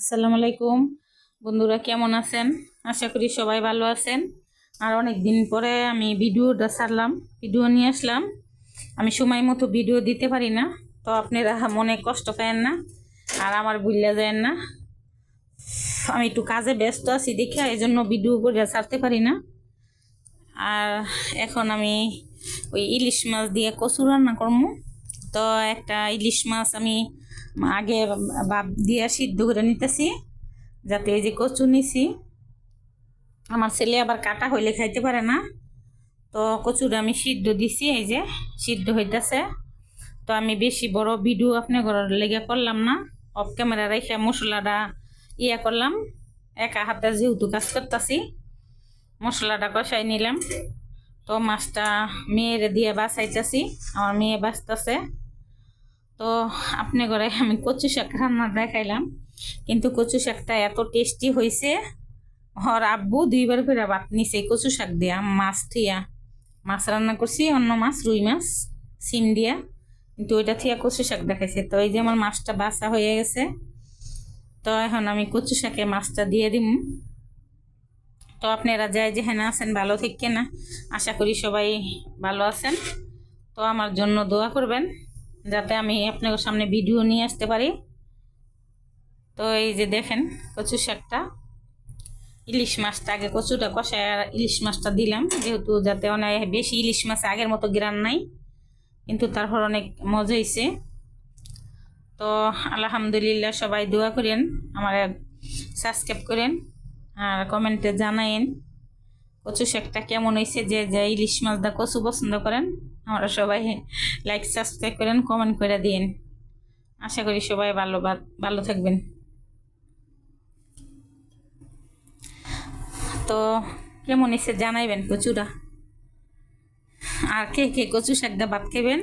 আসসালামু আলাইকুম। বন্ধুরা, কেমন আছেন? আশা করি সবাই ভালো আছেন। আর অনেক দিন পরে আমি ভিডিওটা ছাড়লাম, ভিডিও নিয়ে আসলাম। আমি সময় মতো ভিডিও দিতে পারি না, তো আপনারা মনে কষ্ট পায়েন না, আর আমার ভুললে যায় না। আমি একটু কাজে ব্যস্ত আছি দেখে এই জন্য ভিডিও করে ছাড়তে পারি না। আর এখন আমি ওই ইলিশ মাছ দিয়ে কচু রান্না করব। তো একটা ইলিশ মাছ আমি আগে বাপ দিয়ে সিদ্ধ করে নিতেছি, যাতে এই যে কচু নিছি। আমার ছেলে আবার কাটা হইলে খাইতে পারে না। তো কচুটা আমি সিদ্ধ দিছি, এই যে সিদ্ধ হইতেছে। তো আমি বেশি বড় ভিডিও আপনার ঘরের লেগে করলাম না। অফ ক্যামেরা রেখে মশলাটা ইয়া করলাম। একা হাতে যেহেতু কাজ করতেছি, মশলাটা কষাই নিলাম। তো মাছটা মেয়ের দিয়ে বাসাইতেছি আমার মেয়ে বাঁচতেছে। তো আপনি করে আমি কচু শাক রান্না দেখাইলাম। কিন্তু কচু শাকটা এত টেস্টি হয়েছে হর আব্বু দুইবার করে ভাত নিছে কচু শাক দিয়া, মাছ থিয়া মাছ রান্না করছি, অন্য মাছ, রুই মাছ, সিম দিয়া, কিন্তু ওইটা থিয়া কচু শাক দেখাইছে। তো এই যে আমার মাছটা বাসা হয়ে গেছে, তো এখন আমি কচু শাকে মাছটা দিয়ে দিম। তো আপনারা যাই যে হ্যাঁ আছেন ভালো থেকে না আশা করি সবাই ভালো আছেন। তো আমার জন্য দোয়া করবেন। যাতে আমি আপনার সামনে ভিডিও নিয়ে আসতে পারি। তো এই যে দেখেন, কচু শাকটা। ইলিশ মাছটা আগে কচুটা কষায় ইলিশ মাছটা দিলাম, যেহেতু যাতে অনেক বেশি ইলিশ মাছ আগের মতো গ্রান নাই, কিন্তু তারপর অনেক মজা হয়েছে তো আলহামদুলিল্লাহ সবাই দোয়া করেন, আমার সাবস্ক্রাইব করেন, আর কমেন্টে জানাইন কচু শাকটা কেমন হয়েছে যে যে ইলিশ মাছ দা কচু পছন্দ করেন, আমরা সবাই লাইক সাবস্ক্রাইব করেন কমেন্ট করে দিন আশা করি সবাই ভালো ভালো থাকবেন। তো কেমন এসে জানাইবেন কচুরা আর কে কে কচু শাকটা ভাত খাবেন,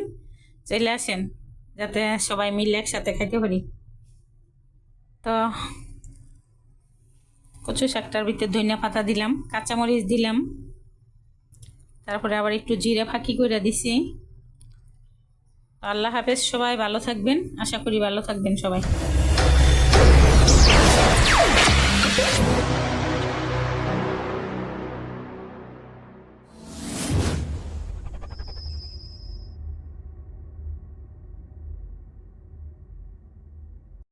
চলে আসেন, যাতে সবাই মিলে একসাথে খাইতে পারি। তো কচু শাকটার ভিতরে ধনিয়া পাতা দিলাম, কাঁচামরিচ দিলাম। তারপরে আবার একটু জিরে ফাঁকি করে দিছি। আল্লাহ হাফেজ, সবাই ভালো থাকবেন। আশা করি ভালো থাকবেন সবাই।